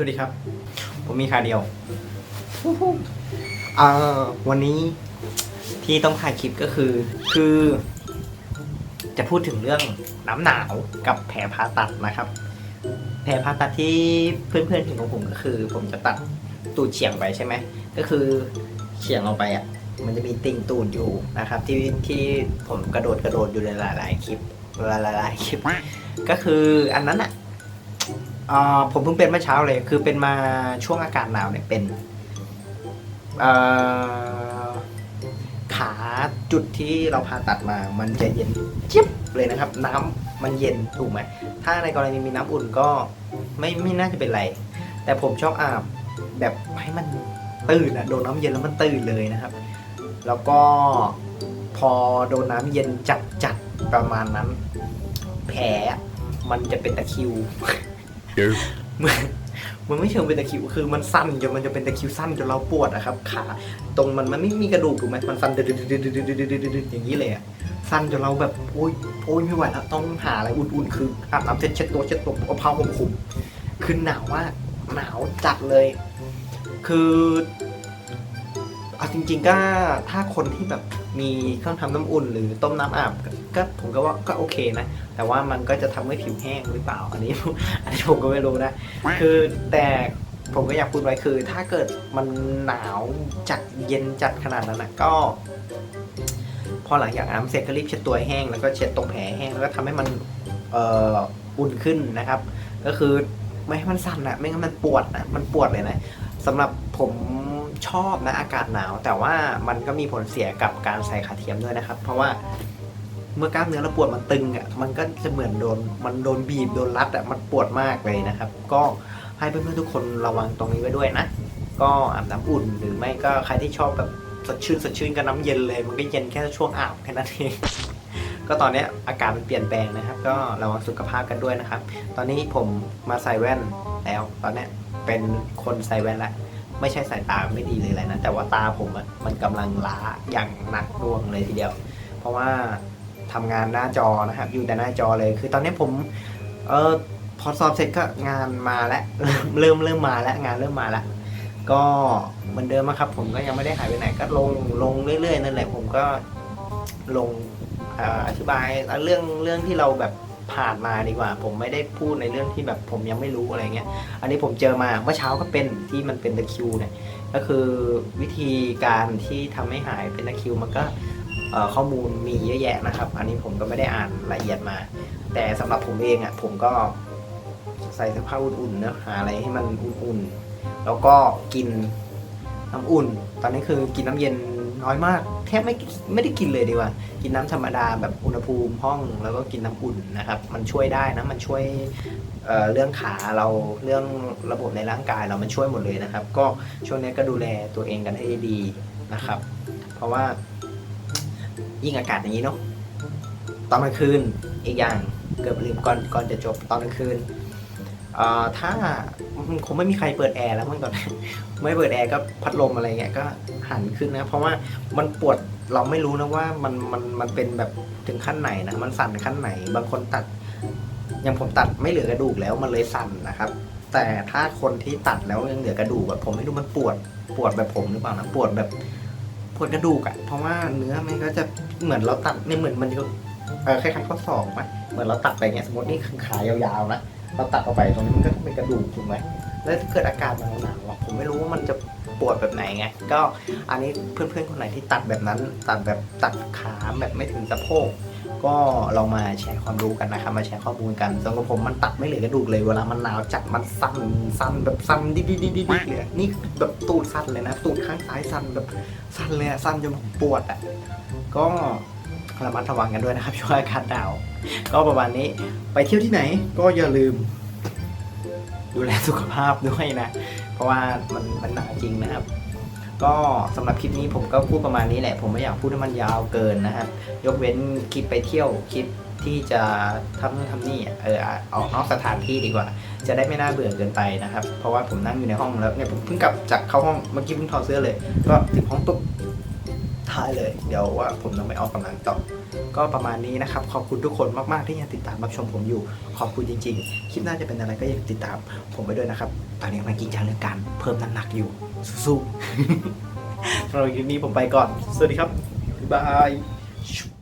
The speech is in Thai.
วัสดีครับ ผมมีคาเดียวเอ่อวันนี้ที่ต้องถ่ายคลิปก็คือ คือ จะพูดถึงเรื่องน้ำหนาวกับแผลผ่าตัดนะครับ แผลผ่าตัดที่เพื่อนๆเห็นของผมก็คือ ผมจะตัดตูดเฉียงไปใช่ไหมก็คือเฉียงออกไปอะ มันจะมีติ่งตูดอยู่นะครับ ที่ที่ผมกระโดดกระโดดอยู่ในหลายๆคลิปหลายๆคลิป ก็คืออันนั้นอะ อ่าผมเพิ่งเป็นเมื่อเช้าเลย คือเป็นมาช่วงอากาศหนาวเนี่ยเป็นอ่อขาจุดที่เราผ่าตัดมา มันจะเย็นจิ๊บเลยนะครับ น้ำมันเย็นถูกไหมถ้าในกรณีมีน้ำอุ่นก็ไม่ไม่น่าจะเป็นไร แต่ผมชอบอาบแบบให้มันตื่นอะโดนน้ำเย็นแล้วมันตื่นเลยนะครับ แล้วก็พอโดนน้ำเย็นจัดจัดๆประมาณนั้น แผลมันจะเป็นตะคิว มันมันไม่เชิงเป็นตะคริวคือมันสั้นจนมันจะเป็นตะคริวสั้นจนเราปวดอะครับขาตรงมันมันไม่มีกระดูกถูกไหมมันสั้นดึดๆๆๆๆๆอย่างนี้เลยอะสั้นจนเราแบบโอ๊ยโอ๊ยไม่ไหวแล้วต้องหาอะไรอุ่นๆคืออาบน้ำเสร็จเช็ดตัวเช็ดตัวเอาผ้าห่มคุมคือหนาวมากหนาวจัดเลย คือ เอาจริง ๆ ก็ถ้าคนที่แบบมีเครื่องทำน้ำอุ่น หรือต้มน้ำอาบก็ผมก็ว่าก็โอเคนะ แต่ว่ามันก็จะทำให้ผิวแห้งหรือเปล่า อันนี้ อันนี้ผมก็ไม่รู้นะ คือแต่ผมก็อยากพูดไว้คือ ถ้าเกิดมันหนาวจัดเย็นจัดขนาดนั้นนะก็ พอหลังจากอาบนเสร็จก็รีบเช็ดตัวแห้งแล้วก็เช็ดตรงแผลแห้งแล้วก็ทำให้มันเอ่ออุ่นขึ้นนะครับ ก็คือไม่ให้มันสั่นอะไม่งั้นมันปวดนะมันปวดเลยนะสำหรับผม ชอบนะอากาศหนาว แต่ว่ามันก็มีผลเสียกับการใส่ขาเทียมด้วยนะครับ เพราะว่าเมื่อกล้ามเนื้อเราปวดมันตึงอะมันก็จะเหมือนโดนมันโดนบีบโดนรัดอะมันปวดมากเลยนะครับ ก็ให้เพื่อนๆทุกคนระวังตรงนี้ไว้ด้วยนะ ก็อาบน้ำอุ่นหรือไม่ก็ใครที่ชอบแบบสดชื่นสดชื่นก็น้ำเย็นเลย มันก็เย็นแค่ช่วงอาบแค่นั้นเองก็ตอนนี้อากาศมันเปลี่ยนแปลงนะครับ ก็ระวังสุขภาพกันด้วยนะครับ ตอนนี้ผมมาใส่แว่นแล้ว ตอนนี้เป็นคนใส่แว่นแล้ว ไม่ใช่สายตาไม่ดีเลยแหละนะ แต่ว่าตาผมอะมันกำลังล้าอย่างหนักดวงเลยทีเดียว เพราะว่าทำงานหน้าจอนะครับอยู่แต่หน้าจอเลย คือตอนนี้ผมเออพอสอบเสร็จก็งานมาแล้วเริ่มเริ่มมาแล้วงานเริ่มมาแล้วก็เหมือนเดิมครับ ผมก็ยังไม่ได้หายไปไหนก็ลงลงเรื่อยๆนั่นแหละผมก็ลงอธิบายเรื่องเรื่องที่เราแบบ ผ่านมาดีกว่า ผมไม่ได้พูดในเรื่องที่แบบผมยังไม่รู้อะไรเงี้ยอันนี้ผมเจอมาเมื่อเช้าก็เป็นที่มันเป็นตะคิวเนี่ยก็คือวิธีการที่ทำให้หายเป็นตะคิวมันก็ข้อมูลมีเยอะแยะนะครับ อันนี้ผมก็ไม่ได้อ่านละเอียดมา แต่สำหรับผมเองอะผมก็ใส่เสื้อผ้าอุ่นๆนะหาอะไรให้มันอุ่นๆแล้วก็กินน้ำอุ่น ตอนนี้คือกินน้ำเย็น น้อยมากแทบไม่ไม่ได้กินเลยดีกว่า กินน้ำธรรมดาแบบอุณหภูมิห้องแล้วก็กินน้ำอุ่นนะครับ มันช่วยได้นะมันช่วยเเรื่องขาเราเรื่องระบบในร่างกายเรามันช่วยหมดเลยนะครับ ก็ช่วงนี้ก็ดูแลตัวเองกันให้ดีนะครับ เพราะว่ายิ่งอากาศอย่างนี้เนาะตอนกลางคืนอีกอย่างเกือบลืมก่อนก่อนจะจบตอนกลางคืนเอ่ อถ้าคงไม่มีใครเปิดแอร์แล้วมั้งตอนไม่เปิดแอร์ก็พัดลมอะไรเงี้ยก็หันขึ้นนะ เพราะว่ามันปวดเราไม่รู้นะว่ามันมันมันเป็นแบบถึงขั้นไหนนะมันสั่นขั้นไหน บางคนตัดอย่างผมตัดไม่เหลือกระดูกแล้วมันเลยสั่นนะครับ แต่ถ้าคนที่ตัดแล้วยังเหลือกระดูกแบบผมไม่รู้มันปวดปวดแบบผมหรือเปล่านะปวดแบบปวดกระดูกอะเพราะว่าเนื้อมันก็จะเหมือนเราตัดเนี่ยเหมือนมันจะเออคล้ายๆข้อศอกไหมเหมือนเราตัดไปเงี้ยสมมตินี่คือขายาวๆนะ เราตัดออกไปตรงนี้มันก็เป็นกระดูกถูกไหมแล้วเกิดอาการมันหนาวๆอะผมไม่รู้ว่ามันจะปวดแบบไหนไง ก็อันนี้เพื่อนๆคนไหนที่ตัดแบบนั้น ตัดแบบตัดขาแบบไม่ถึงสะโพกก็ลองมาแชร์ความรู้กันนะครับมาแชร์ข้อมูลกันสำหรับผมมันตัดไม่เหลือกระดูกเลยเวลามันหนาวจัดมันสั่นสั่นแบบสั่นดิดิดิดิดิเลยนี่แบบตูดสั่นเลยนะตูดข้างซ้ายสั่นแบบสั่นเลยสั่นจนผมปวดอะก็ ระมัดระวังกันด้วยนะครับช่วงอากาศหนาว ก็ประมาณนี้ไปเที่ยวที่ไหนก็อย่าลืม ดูแลสุขภาพด้วยนะ เพราะว่ามันมันหนาจริงนะครับ ก็สำหรับคลิปนี้ผมก็พูดประมาณนี้แหละ ผมไม่อยากพูดให้มันยาวเกินนะฮะยกเว้นคลิปไปเที่ยวคลิปที่จะทำนู่นทำนี่เออออกนอกสถานที่ดีกว่า จะได้ไม่น่าเบื่อเกินไปนะครับ เพราะว่าผมนั่งอยู่ในห้องแล้วเนี่ยผมเพิ่งกลับจากเข้าห้องเมื่อกี้เพิ่งถอดเสื้อเลย ก็ถึงห้องปุ๊บ ท้ายเลย เดี๋ยวว่าผมต้องไปออกกำลังต่อ ก็ประมาณนี้นะครับ ขอบคุณทุกคนมาก ๆ ที่ยังติดตามรับชมผมอยู่ ขอบคุณจริง ๆ คลิปหน้าจะเป็นอะไรก็ยังติดตามผมไปด้วยนะครับ ตอนนี้กำลังกินจังเรื่องการเพิ่มน้ำหนักอยู่สู้ๆสำหรับคลิปนี้ผมไปก่อน สวัสดีครับบ๊ายบาย